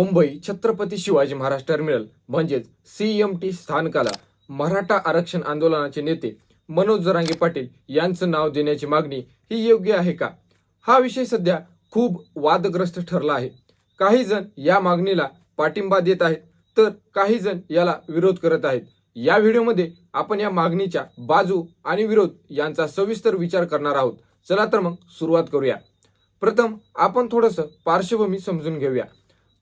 Mumbai Chhatrapati Shivaji Maharaj terminal म्हणजेच CMT स्थानकाला मराठा आरक्षण आंदोलनाचे नेते मनोज जरांगे पाटील यांचं नाव देण्याची मागणी ही योग्य आहे का? हा विषय सध्या खूप वादग्रस्त ठरला आहे. काही जण या मागणीला पाठिंबा देत आहेत तर काही जण याला विरोध करत आहेत. या व्हिडिओमध्ये आपण या मागणीच्या बाजू आणि विरोध यांचा सविस्तर विचार करणार आहोत. चला तर मग सुरुवात करूया. प्रथम आपण थोडंसं पार्श्वभूमी समजून घेऊया.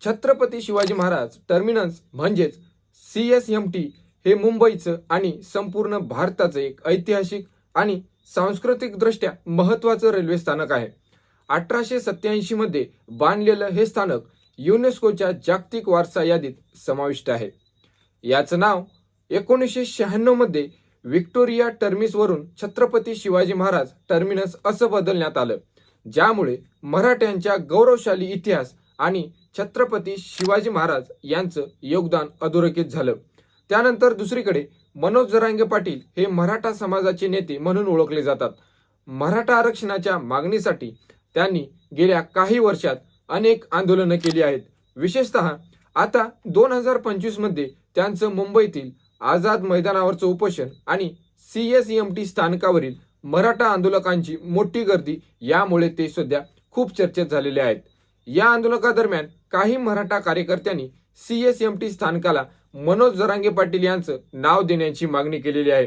छत्रपती शिवाजी महाराज टर्मिनस म्हणजेच सी एस एम टी हे मुंबईचं आणि संपूर्ण भारताचं एक ऐतिहासिक आणि सांस्कृतिकदृष्ट्या महत्त्वाचं रेल्वे स्थानक आहे. अठराशे सत्याऐंशीमध्ये बांधलेलं हे स्थानक युनेस्कोच्या जागतिक वारसा यादीत समाविष्ट आहे. याचं नाव एकोणीसशे शहाण्णवमध्ये व्हिक्टोरिया टर्मिसवरून छत्रपती शिवाजी महाराज टर्मिनस असं बदलण्यात आलं ज्यामुळे मराठ्यांच्या गौरवशाली इतिहास आणि छत्रपती शिवाजी महाराज यांचं योगदान अधोरेखित झालं. त्यानंतर दुसरीकडे मनोज जरांगे पाटील हे मराठा समाजाचे नेते म्हणून ओळखले जातात. मराठा आरक्षणाच्या मागणीसाठी त्यांनी गेल्या काही वर्षात अनेक आंदोलनं केली आहेत. विशेषतः आता दोन हजार पंचवीसमध्ये त्यांचं मुंबईतील आझाद मैदानावरचं उपोषण आणि सी एस एम टी स्थानकावरील मराठा आंदोलकांची मोठी गर्दी यामुळे ते सध्या खूप चर्चेत झालेले आहेत. या आंदोलकादरम्यान काही मराठा कार्यकर्त्यांनी सी एस एम टी स्थानकाला मनोज जरांगे पाटील यांचं नाव देण्याची मागणी केलेली आहे.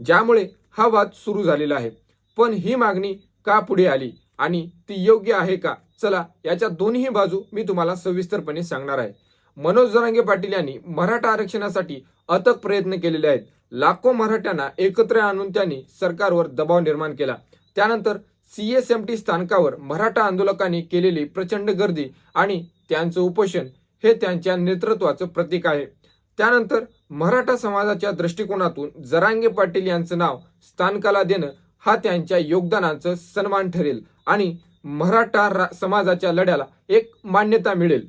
ज्यामुळे हा वाद सुरू झालेला आहे. पण ही मागणी का पुढे आली आणि ती योग्य आहे का? चला याच्या दोन्ही बाजू मी तुम्हाला सविस्तरपणे सांगणार आहे. मनोज जरांगे पाटील यांनी मराठा आरक्षणासाठी अथक प्रयत्न केलेले आहेत. लाखो मराठ्यांना एकत्र आणून त्यांनी सरकारवर दबाव निर्माण केला. त्यानंतर सी एस एम टी स्थानकावर मराठा आंदोलकांनी केलेली प्रचंड गर्दी आणि त्यांचं उपोषण हे त्यांच्या नेतृत्वाचं प्रतीक आहे. त्यानंतर मराठा समाजाच्या दृष्टिकोनातून जरांगे पाटील यांचं नाव स्थानकाला देणं हा त्यांच्या योगदानाचं सन्मान ठरेल आणि मराठा रा- समाजाच्या लढ्याला एक मान्यता मिळेल.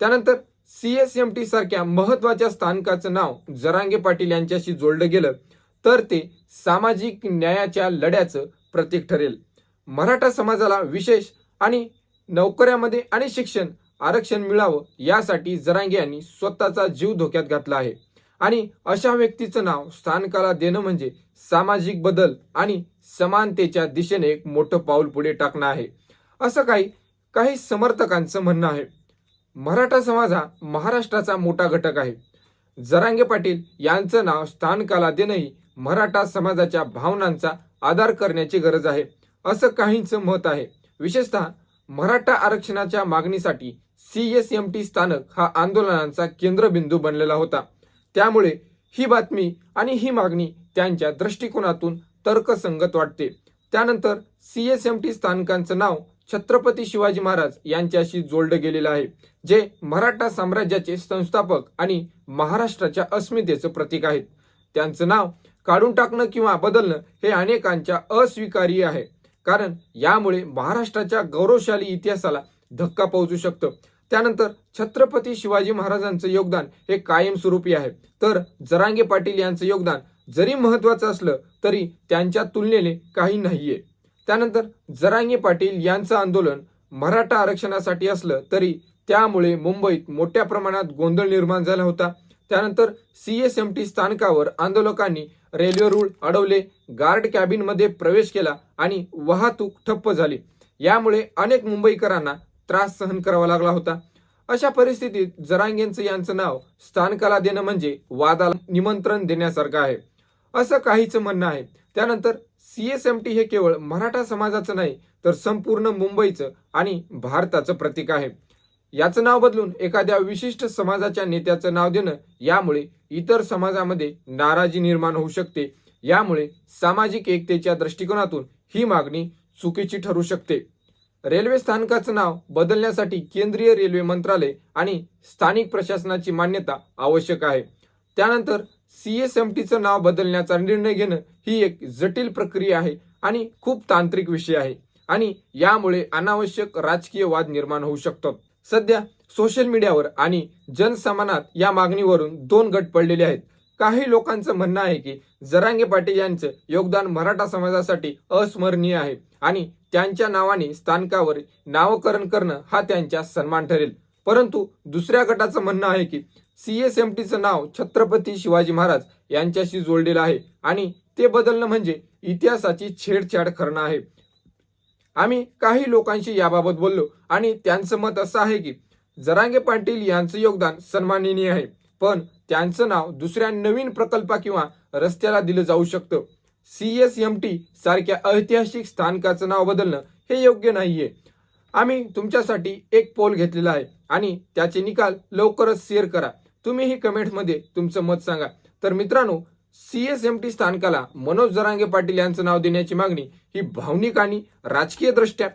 त्यानंतर सी एस एम टी सारख्या महत्त्वाच्या स्थानकाचं नाव जरांगे पाटील यांच्याशी जोडलं गेलं तर ते सामाजिक न्यायाच्या लढ्याचं प्रतीक ठरेल. मराठा समाजाला विशेष आणि नोकऱ्यामध्ये आणि शिक्षण आरक्षण मिळावं यासाठी जरांगे यांनी स्वतःचा जीव धोक्यात घातला आहे. आणि अशा व्यक्तीचं नाव स्थानकाला देणं म्हणजे सामाजिक बदल आणि समानतेच्या दिशेने एक मोठं पाऊल पुढे टाकणं आहे. असं काही काही समर्थकांचं म्हणणं आहे. मराठा समाज हा महाराष्ट्राचा मोठा घटक आहे. जरांगे पाटील यांचं नाव स्थानकाला देणंही मराठा समाजाच्या भावनांचा आधार करण्याची गरज आहे. असं काहींचं मत आहे. विशेषतः मराठा आरक्षणाच्या मागणीसाठी सी एस एम टी स्थानक हा आंदोलनांचा केंद्रबिंदू बनलेला होता. त्यामुळे ही बातमी आणि ही मागणी त्यांच्या दृष्टिकोनातून तर्कसंगत वाटते. त्यानंतर सी एस एम टी स्थानकांचं नाव छत्रपती शिवाजी महाराज यांच्याशी जोडलं गेलेलं आहे जे मराठा साम्राज्याचे संस्थापक आणि महाराष्ट्राच्या अस्मितेचं प्रतीक आहेत. त्यांचं नाव काढून टाकणं किंवा बदलणं हे अनेकांच्या अस्वीकार्य आहे. कारण यामुळे महाराष्ट्राच्या गौरवशाली इतिहासाला धक्का पोहोचू शकतो. त्यानंतर छत्रपती शिवाजी महाराजांचं योगदान हे कायमस्वरूपी आहे. तर जरांगे पाटील यांचं योगदान जरी महत्वाचं असलं तरी त्यांच्या तुलनेने काही नाहीये. त्यानंतर जरांगे पाटील यांचं आंदोलन मराठा आरक्षणासाठी असलं तरी त्यामुळे मुंबईत मोठ्या प्रमाणात गोंधळ निर्माण झाला होता. त्यानंतर सी एस एम टी स्थानकावर आंदोलकांनी रेल्वे रूळ अडवले गार्ड कॅबिनमध्ये प्रवेश केला आणि वाहतूक ठप्प झाली. यामुळे अनेक मुंबईकरांना त्रास सहन करावा लागला होता. अशा परिस्थितीत जरांगेंचं यांचं नाव स्थानकाला देणं म्हणजे वादाला निमंत्रण देण्यासारखं आहे. असं काहीचं म्हणणं आहे. त्यानंतर सी एस एम टी हे केवळ मराठा समाजाचं नाही तर संपूर्ण मुंबईचं आणि भारताचं प्रतीक आहे. याचं नाव बदलून एखाद्या विशिष्ट समाजाच्या नेत्याचं नाव देणं यामुळे इतर समाजामध्ये नाराजी निर्माण होऊ शकते. यामुळे सामाजिक एकतेच्या दृष्टिकोनातून ही मागणी चुकीची ठरू शकते. रेल्वे स्थानकाचं नाव बदलण्यासाठी केंद्रीय रेल्वे मंत्रालय आणि स्थानिक प्रशासनाची मान्यता आवश्यक आहे. त्यानंतर सी एस एम टीचं नाव बदलण्याचा निर्णय घेणं ही एक जटिल प्रक्रिया आहे आणि खूप तांत्रिक विषय आहे आणि यामुळे अनावश्यक राजकीय वाद निर्माण होऊ शकतात. सध्या सोशल मीडियावर आणि जनसमानात या मागणीवरून दोन गट पडलेले आहेत. काही लोकांचं म्हणणं आहे की जरांगे पाटील यांचं योगदान मराठा समाजासाठी अस्मरणीय आहे आणि त्यांच्या नावाने स्थानकावर नामकरण करणं हा त्यांच्या सन्मान ठरेल. परंतु दुसऱ्या गटाचं म्हणणं आहे की सी एस एम टीचं नाव छत्रपती शिवाजी महाराज यांच्याशी जोडलेलं आहे आणि ते बदलणं म्हणजे इतिहासाची छेडछाड करणं आहे. आम्ही काही लोकांशी याबाबत बोललो आणि त्यांचं मत असं आहे की जरांगे पाटील यांचं योगदान सन्माननीय आहे पण त्यांचं नाव दुसऱ्या नवीन प्रकल्प किंवा रस्त्याला दिलं जाऊ शकतं. सी एस एम टी सारख्या ऐतिहासिक स्थानकाचं नाव बदलणं हे योग्य नाहीये. आम्ही तुमच्यासाठी एक पोल घेतलेला आहे आणि त्याचे निकाल लवकरच शेअर करा. तुम्हीही कमेंटमध्ये तुमचं मत सांगा. तर मित्रांनो सी एस एम टी स्थानकाला मनोज जरांगे पाटील यांचं नाव देण्याची मागणी ही भावनिक आणि राजकीय दृष्ट्या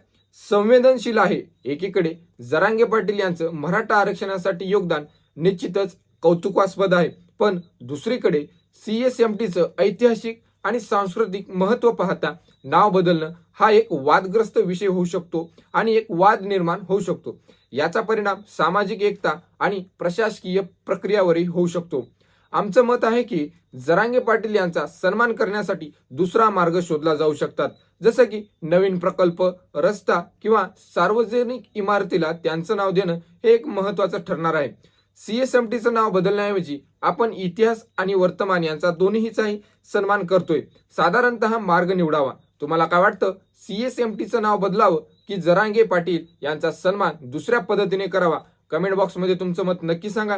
संवेदनशील आहे. एकीकडे जरांगे पाटील यांचं मराठा आरक्षणासाठी योगदान निश्चितच कौतुकास्पद आहे. पण दुसरीकडे सी एस एम टीचं ऐतिहासिक आणि सांस्कृतिक महत्त्व पाहता नाव बदलणं हा एक वादग्रस्त विषय होऊ शकतो आणि एक वाद निर्माण होऊ शकतो. याचा परिणाम सामाजिक एकता आणि प्रशासकीय प्रक्रियावरही होऊ शकतो. आमचं मत आहे की जरांगे पाटील यांचा सन्मान करण्यासाठी दुसरा मार्ग शोधला जाऊ शकतात. जसं की नवीन प्रकल्प रस्ता किंवा सार्वजनिक इमारतीला त्यांचं नाव देणं हे एक महत्वाचं ठरणार आहे. सीएसएमटीचं नाव बदलण्याऐवजी आपण इतिहास आणि वर्तमान यांचा दोन्हीचाही सन्मान करतोय. साधारणतः मार्ग निवडावा. तुम्हाला काय वाटतं? सीएसएमटीचं नाव बदलावं की जरांगे पाटील यांचा सन्मान दुसऱ्या पद्धतीने करावा? कमेंट बॉक्समध्ये तुमचं मत नक्की सांगा.